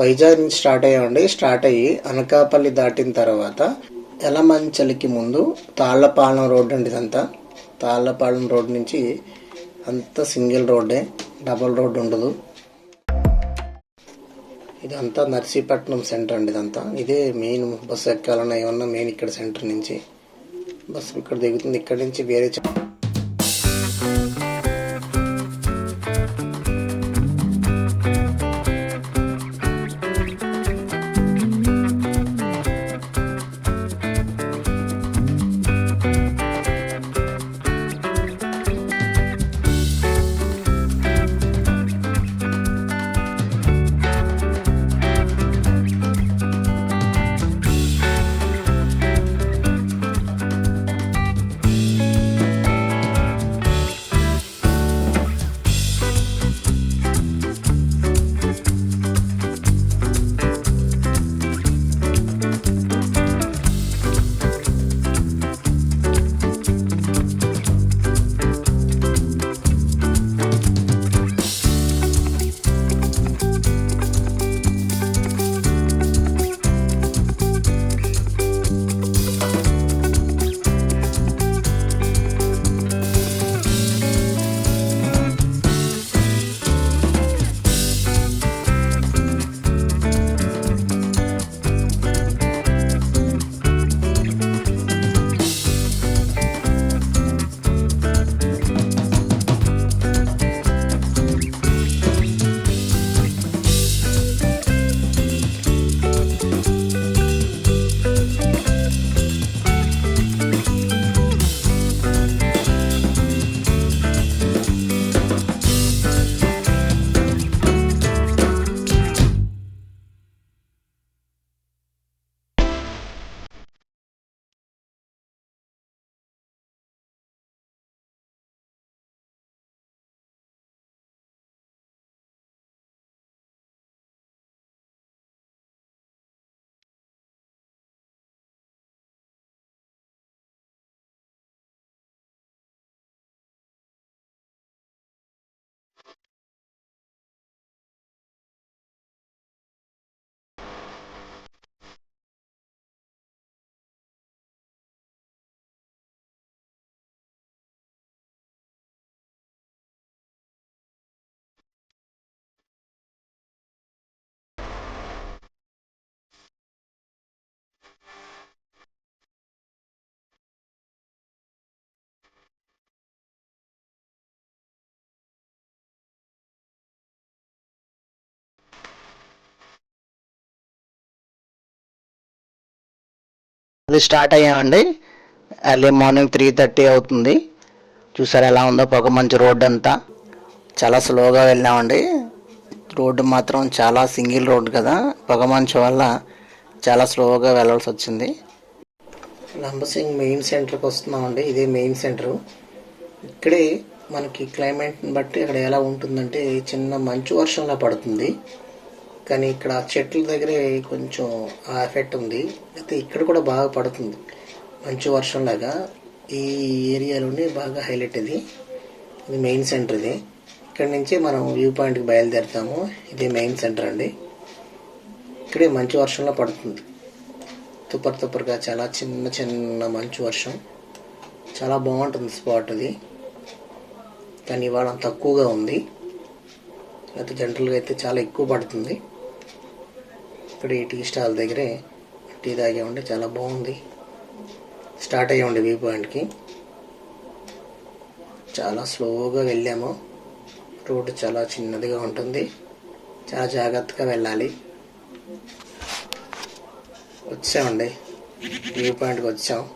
వైజాగ్ నుంచి start అయ్యామండి. Start అయ్యి అనకాపల్లి దాటిన తర్వాత ఎలమంచలికి ముందు తాళ్ళపాలెం రోడ్ అండి ఇదంతా. తాళ్ళపాలెం రోడ్ నుంచి అంతా సింగిల్ రోడ్డే డబల్ రోడ్ ఉండదు. ఇదంతా నర్సీపట్నం సెంటర్ అండి ఇదంతా. ఇదే మెయిన్ బస్సు ఎక్కాలన్నా ఏమన్నా మెయిన్ ఇక్కడ సెంటర్ నుంచి బస్సు ఇక్కడ దిగుతుంది. ఇక్కడ నుంచి వేరే అది స్టార్ట్ అయ్యామండి. ఎర్లీ మార్నింగ్ త్రీ థర్టీ అవుతుంది. చూసారు ఎలా ఉందో పొగ మంచి రోడ్ అంతా చాలా స్లోగా వెళ్ళామండి. రోడ్డు మాత్రం చాలా సింగిల్ రోడ్ కదా. పొగ మంచు వల్ల చాలా స్లోగా వెళ్ళాల్సి వచ్చింది. లంబసింగ్ మెయిన్ సెంటర్కి వస్తున్నామండి. ఇదే మెయిన్ సెంటర్. ఇక్కడే మనకి క్లైమేట్ని బట్టి ఇక్కడ ఎలా ఉంటుందంటే చిన్న మంచు వర్షంలా పడుతుంది. కానీ ఇక్కడ చెట్ల దగ్గరే కొంచెం ఆ ఎఫెక్ట్ ఉంది. అయితే ఇక్కడ కూడా బాగా పడుతుంది. మంచి వర్షంలాగా ఈ ఏరియాలోనే బాగా హైలైట్ ఇది. ఇది మెయిన్ సెంటర్ ఇది. ఇక్కడ నుంచి మనం వ్యూ పాయింట్కి బయలుదేరుతాము. ఇది మెయిన్ సెంటర్ అండి. ఇక్కడే మంచి వర్షంలో పడుతుంది. తుప్పర్ తుప్పర్గా చాలా చిన్న చిన్న మంచు వర్షం. చాలా బాగుంటుంది స్పాట్ అది కానీ ఇవాళ తక్కువగా ఉంది. లేకపోతే జనరల్గా అయితే చాలా ఎక్కువ పడుతుంది. ఇక్కడ ఈ టీ స్టాల్ దగ్గరే టీ తాగామంటే చాలా బాగుంది. స్టార్ట్ అయ్యామండి వ్యూ పాయింట్కి. చాలా స్లోగా వెళ్ళాము. రోడ్డు చాలా చిన్నదిగా ఉంటుంది. చాలా జాగ్రత్తగా వెళ్ళాలి. వచ్చామండి వ్యూ పాయింట్కి వచ్చాం.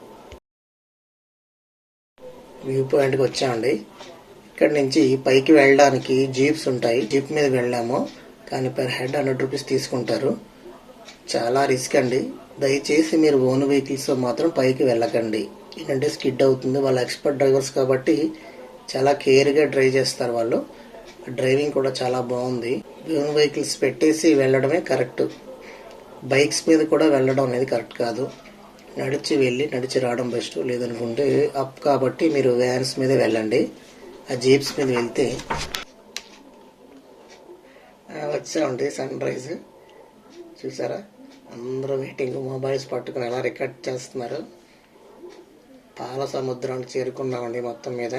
వ్యూ పాయింట్కి వచ్చామండి ఇక్కడ నుంచి పైకి వెళ్ళడానికి జీప్స్ ఉంటాయి. జీప్ మీద వెళ్ళాము. కానీ పర్ హెడ్ హండ్రెడ్ రూపీస్ తీసుకుంటారు. చాలా రిస్క్ అండి. దయచేసి మీరు ఓన్ వెహికల్స్ మాత్రం పైకి వెళ్ళకండి. ఏంటంటే స్కిడ్ అవుతుంది. వాళ్ళు ఎక్స్పర్ట్ డ్రైవర్స్ కాబట్టి చాలా కేర్గా డ్రైవ్ చేస్తారు వాళ్ళు. డ్రైవింగ్ కూడా చాలా బాగుంది. ఓన్ వెహికల్స్ పెట్టేసి వెళ్ళడమే కరెక్ట్. బైక్స్ మీద కూడా వెళ్ళడం అనేది కరెక్ట్ కాదు. నడిచి వెళ్ళి నడిచి రావడం బెస్ట్. లేదనుకుంటే అప్ కాబట్టి మీరు వ్యాన్స్ మీద వెళ్ళండి. ఆ జీప్స్ మీద వెళ్తే వచ్చామండి సన్ రైజ్. చూసారా? అందరూ వెయిటింగ్ మొబైల్స్ పట్టుకుని ఎలా రికార్డ్ చేస్తున్నారు? పాల సముద్రానికి చేరుకున్నామండి మొత్తం మీద.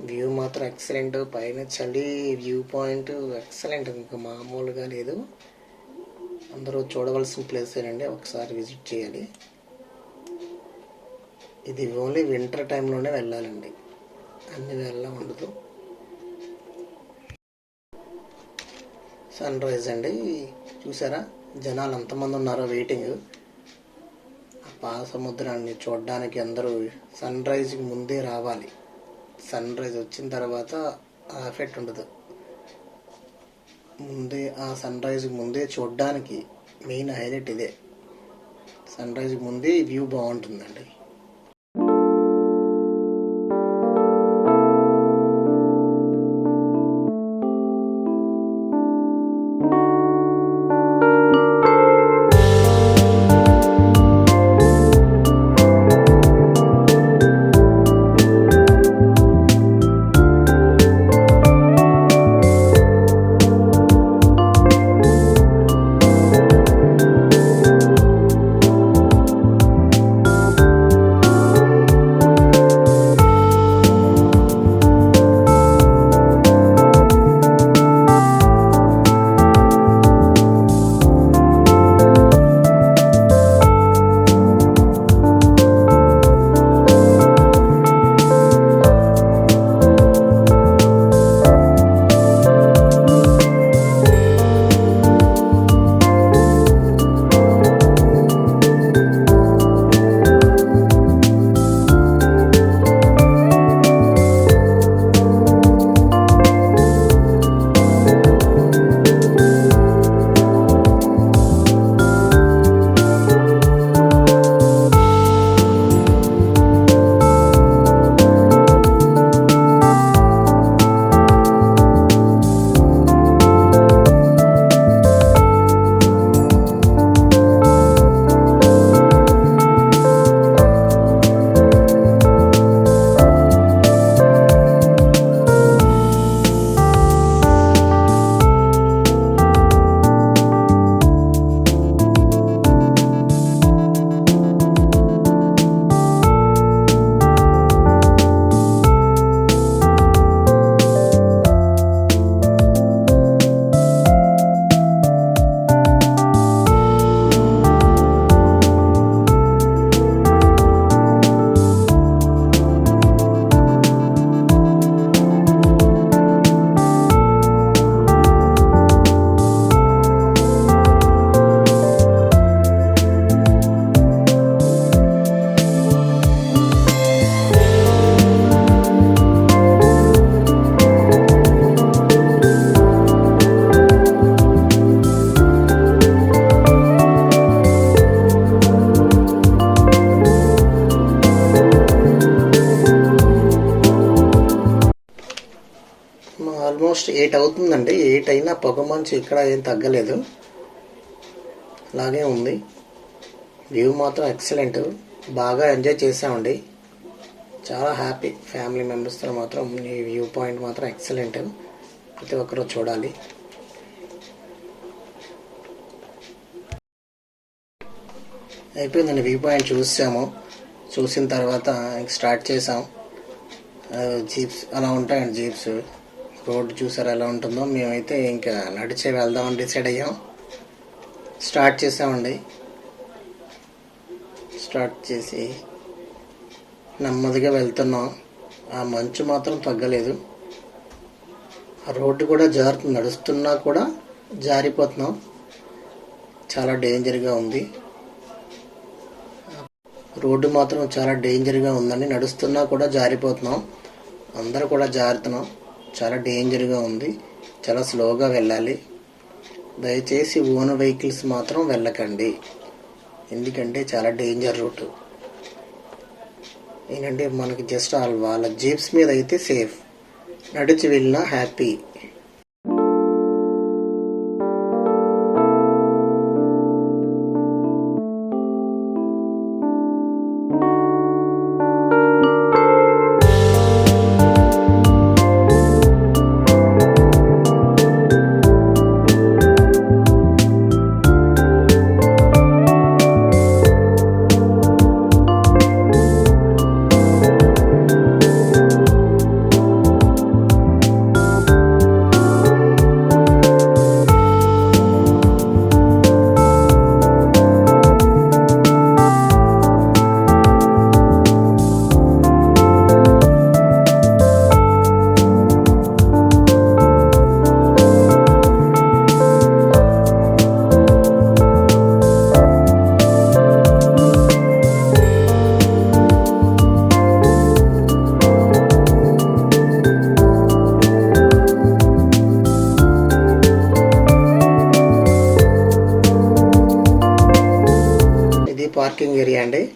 వ్యూ మాత్రం ఎక్సలెంట్ పైన చలి వ్యూ పాయింట్ ఎక్సలెంట్ ఇంకా మామూలుగా లేదు. అందరూ చూడవలసిన ప్లేస్ ఏనండి. ఒకసారి విజిట్ చేయాలి. ఇది ఓన్లీ వింటర్ టైంలోనే వెళ్ళాలండి. అన్ని వేళ ఉండదు. సన్ రైజ్ అండి. చూసారా? జనాలు ఎంతమంది ఉన్నారో వెయిటింగ్ ఆ సముద్రాన్ని చూడడానికి అందరూ సన్ రైజ్కి ముందే రావాలి. సన్ రైజ్ వచ్చిన తర్వాత ఆ ఎఫెక్ట్ ఉండదు. ముందే ఆ సన్ రైజ్కి ముందే చూడడానికి మెయిన్ హైలైట్ ఇదే. సన్ రైజ్కి ముందే వ్యూ బాగుంటుందండి. ఎయిట్ అవుతుందండి ఎయిట్ అయినా పొగ మంచు ఇక్కడ ఏం తగ్గలేదు. అలాగే ఉంది. వ్యూ మాత్రం ఎక్సలెంట్. బాగా ఎంజాయ్ చేసామండి చాలా హ్యాపీ ఫ్యామిలీ మెంబర్స్తో మాత్రం ఈ వ్యూ పాయింట్ మాత్రం ఎక్సలెంట్. ప్రతి ఒక్కరూ చూడాలి. అయిపోయిందండి వ్యూ పాయింట్ చూసాము. చూసిన తర్వాత స్టార్ట్ చేసాం. జీప్స్ అలా ఉంటాయండి జీప్స్. రోడ్ చూసారు ఎలా ఉంటుందో. మేమైతే ఇంకా నడిచే వెళ్దామని డిసైడ్ అయ్యాం. స్టార్ట్ చేసామండి. స్టార్ట్ చేసి నెమ్మదిగా వెళ్తున్నాం. ఆ మంచు మాత్రం తగ్గలేదు. రోడ్డు కూడా జారుతుంది నడుస్తున్నా కూడా జారిపోతున్నాం. చాలా డేంజర్గా ఉంది. రోడ్డు మాత్రం చాలా డేంజర్గా ఉందండి. నడుస్తున్నా కూడా జారిపోతున్నాం. అందరూ కూడా జారుతున్నాం. చాలా డేంజర్గా ఉంది. చాలా స్లోగా వెళ్ళాలి. దయచేసి ఓన్ వెహికల్స్ మాత్రం వెళ్ళకండి. ఎందుకంటే చాలా డేంజర్ రూట్. ఏంటంటే మనకి జస్ట్ వాళ్ళ జీప్స్ మీద అయితే సేఫ్. నడిచి వెళ్ళినా హ్యాపీ. పార్కింగ్ ఏరియా అండి.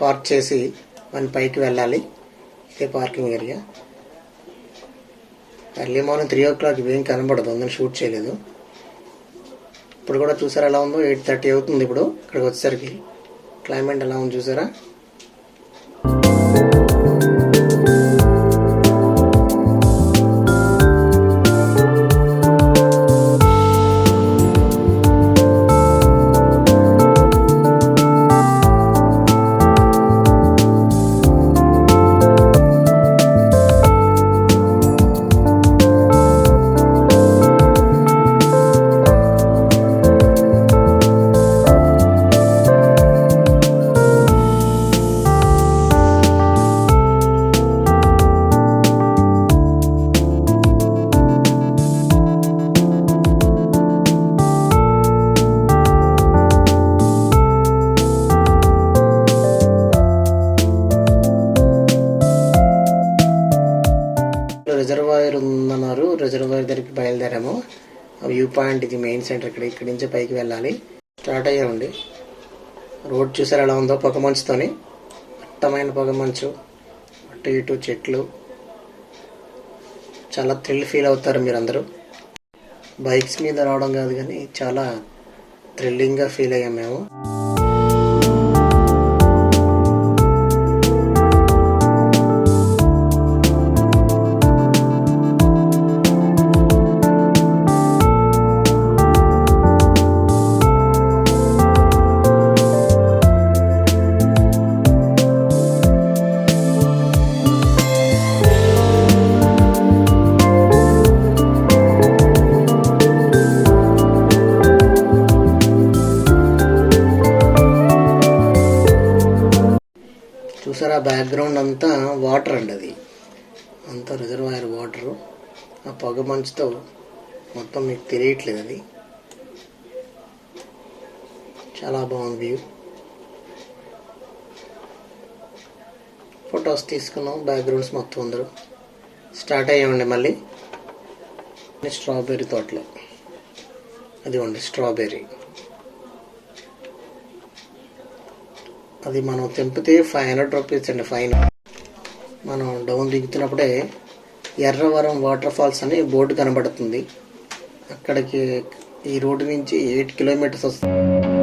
పార్క్ చేసి మన పైకి వెళ్ళాలి. ఇదే parking area. Early morning three o'clock ఏం కనబడదు. అందులో షూట్ చేయలేదు. ఇప్పుడు కూడా చూసారా ఎలా ఉందో? ఎయిట్ థర్టీ అవుతుంది ఇప్పుడు. ఇక్కడికి వచ్చేసరికి క్లైమేట్ ఎలా ఉంది చూసారా? పాయింట్ సెంటర్ ఇక్కడ ఇక్కడి నుంచి పైకి వెళ్ళాలి. స్టార్ట్ అయ్యామండి. రోడ్ చూసారు ఎలా ఉందో? పొగ మంచుతోని. అట్టమైన పొగ మంచు. అటు ఇటు చెట్లు. చాలా థ్రిల్ ఫీల్ అవుతారు మీరందరూ. బైక్స్ మీద రావడం కాదు కానీ చాలా థ్రిల్లింగ్గా ఫీల్ అయ్యాం మేము. బ్యాక్గ్రౌండ్ అంతా వాటర్ అండి అది. అంతా రిజర్వాయర్ వాటరు ఆ పొగ మంచుతో మొత్తం మీకు తెలియట్లేదు అది. చాలా బాగుంది వ్యూ ఫొటోస్ తీసుకున్నాం బ్యాక్గ్రౌండ్స్ మొత్తం అందరూ. స్టార్ట్ అయ్యామండి మళ్ళీ. స్ట్రాబెర్రీ తోటలో. అదిగోండి స్ట్రాబెర్రీ అది మనం తెంపితే ఫైవ్ హండ్రెడ్ రూపీస్ అండి ఫైన్. మనం డౌన్ దిగుతున్నప్పుడే ఎర్రవరం వాటర్ ఫాల్స్ అని బోర్డు కనబడుతుంది. అక్కడికి ఈ రోడ్డు నుంచి ఎయిట్ కిలోమీటర్స్ వస్తుంది.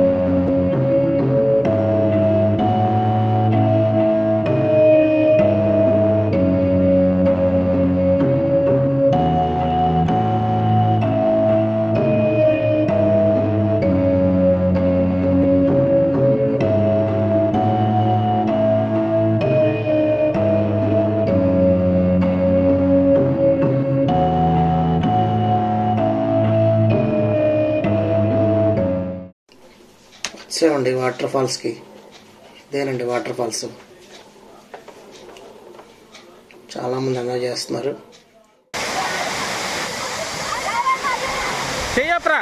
వచ్చామండి వాటర్ ఫాల్స్కి. ఇదేనండి వాటర్ ఫాల్స్. చాలామంది ఎంజాయ్ చేస్తున్నారు. చెయ్యప్రా.